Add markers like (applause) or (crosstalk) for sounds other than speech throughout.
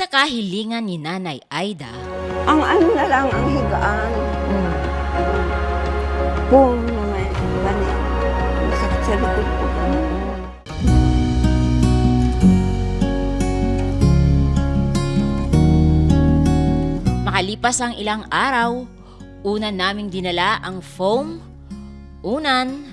sa kahilingan ni Nanay Aida, Ang ano na lang, ang higaan. Hmm. Kung na may ganyan. Masakit sa likod ko. makalipas ang ilang araw, una naming dinala ang foam, unan,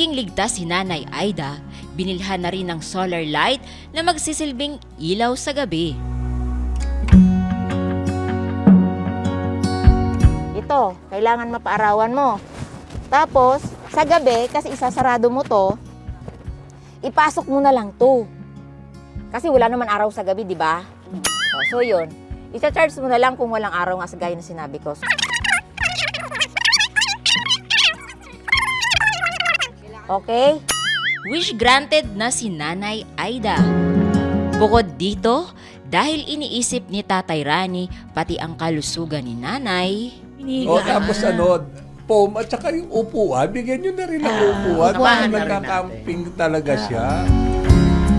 maging ligtas si Nanay Aida, binilhan na rin ng solar light na magsisilbing ilaw sa gabi. Ito, kailangan mapaarawan mo. Tapos, sa gabi, kasi isasarado mo to, ipasok mo na lang to. Kasi wala naman araw sa gabi, di ba? So yun. Isa-charge mo na lang kung walang araw nga sa gaya na sinabi ko. Okay? Wish granted na si Nanay Aida. Bukod dito, dahil iniisip ni Tatay Rani pati ang kalusugan ni Nanay, O tapos ano, foam at saka yung upuan, bigyan nyo na rin ng upuan. upuan Para na rin nagkakamping talaga siya.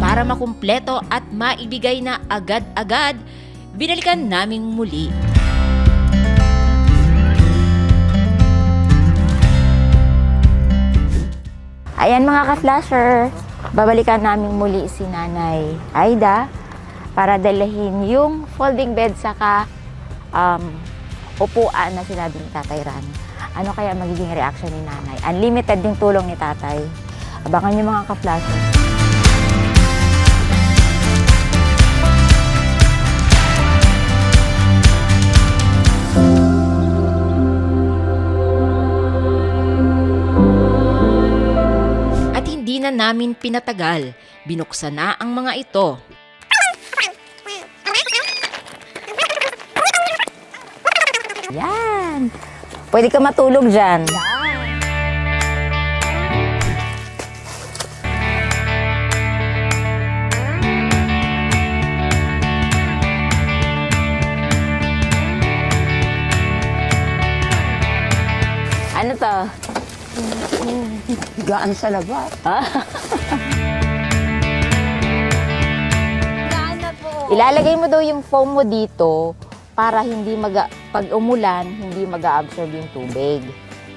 para makumpleto at maibigay na agad-agad, binalikan naming muli. Ayan mga ka-flasher, babalikan namin muli si Nanay Aida para dalahin yung folding bed saka um, upuan na sinabi ni Tatay Rani. Ano kaya magiging reaction ni Nanay? Unlimited yung tulong ni Tatay. Abangan niyo mga ka-flasher. Namin pinatagal, binuksan na ang mga ito. Yan! Pwede ka matulog dyan. Higaan sa labas. Ilalagay mo daw yung foam mo dito para hindi mag pag umulan, hindi mag-absorb yung tubig.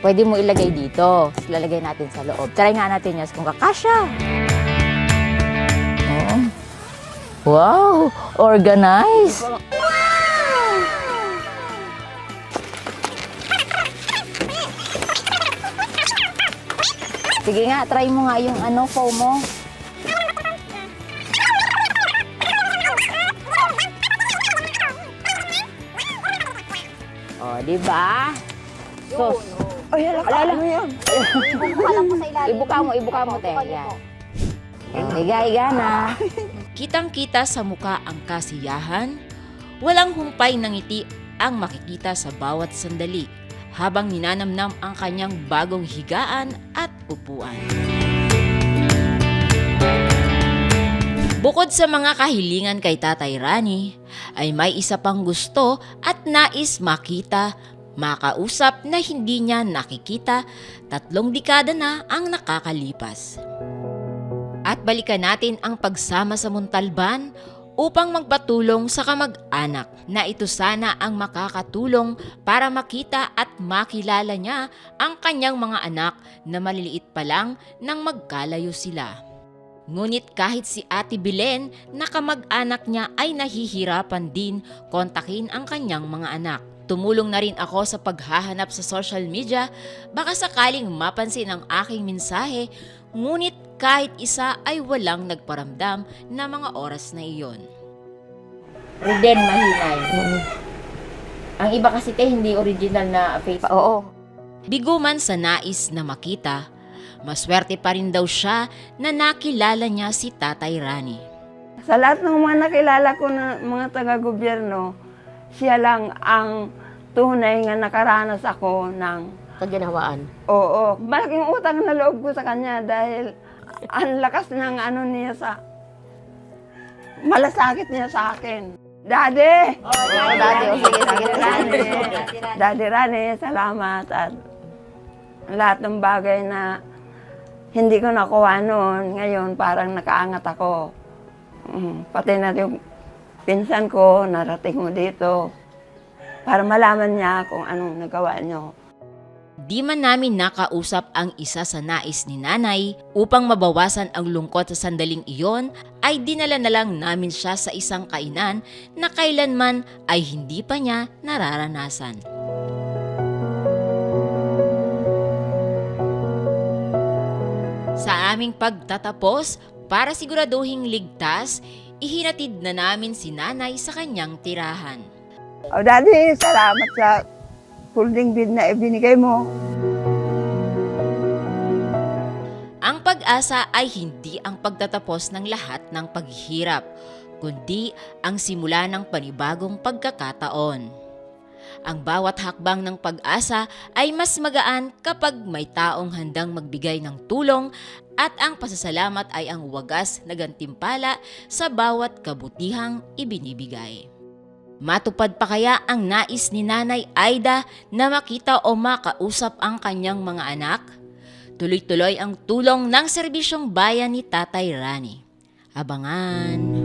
Pwede mo ilagay dito. Tapos lalagay natin sa loob. Try nga natin yun kung kakasya. Oh. Wow! Organized! Sige nga, try mo nga yung ano, foam mo. Oh, di ba? So, Ay, halaka, Ala, ala. ano yan? (laughs) ibuka mo, ibuka mo, te. Yan. Higa, higa na. (laughs) Kitang-kita sa muka ang kasiyahan, walang humpay ng ngiti ang makikita sa bawat sandali habang ninanamnam ang kanyang bagong higaan at upuan. Bukod sa mga kahilingan kay Tatay Rani, ay may isa pang gusto at nais makita, makausap na hindi niya nakikita, tatlong dekada na ang nakakalipas. At balikan natin ang pagsama sa Muntalban upang magpatulong sa kamag-anak na ito sana ang makakatulong para makita at makilala niya ang kanyang mga anak na maliliit pa lang nang magkalayo sila. Ngunit kahit si Ate Belen na kamag-anak niya ay nahihirapan din kontakin ang kanyang mga anak. Tumulong na rin ako sa paghahanap sa social media baka sakaling mapansin ang aking mensahe ngunit kahit isa ay walang nagparamdam na mga oras na iyon. Riden, mahinay. Ang iba kasi te, hindi original na face. Oo. Bigo man sa nais na makita, maswerte pa rin daw siya na nakilala niya si Tatay Rani. Sa lahat ng mga nakilala ko na mga taga-gobyerno, siya lang ang tunay nga nakaranas ako ng Kaginhawaan. Oo, malaking utang na loob ko sa kanya dahil ang lakas ng ano niya sa malasakit niya sa akin. Daddy! Oh, Daddy, oh, sige, sige. Daddy Daddy Rani, salamat at lahat ng bagay na hindi ko nakuha noon, ngayon parang nakaangat ako. Mm, pati na yung pinsan ko, narating mo dito para malaman niya kung anong nagawa niyo. Di man namin nakausap ang isa sa nais ni nanay upang mabawasan ang lungkot sa sandaling iyon ay dinala na lang namin siya sa isang kainan na kailanman ay hindi pa niya nararanasan. Sa aming pagtatapos, para siguraduhing ligtas, ihinatid na namin si nanay sa kanyang tirahan. Oh, Daddy, salamat sa folding bed na ibinigay mo. Ang pag-asa ay hindi ang pagtatapos ng lahat ng paghihirap, kundi ang simula ng panibagong pagkakataon. Ang bawat hakbang ng pag-asa ay mas magaan kapag may taong handang magbigay ng tulong at ang pasasalamat ay ang wagas na gantimpala sa bawat kabutihang ibinibigay. Matupad pa kaya ang nais ni Nanay Aida na makita o makausap ang kanyang mga anak? Tuloy-tuloy ang tulong ng serbisyong bayan ni Tatay Rani. Abangan!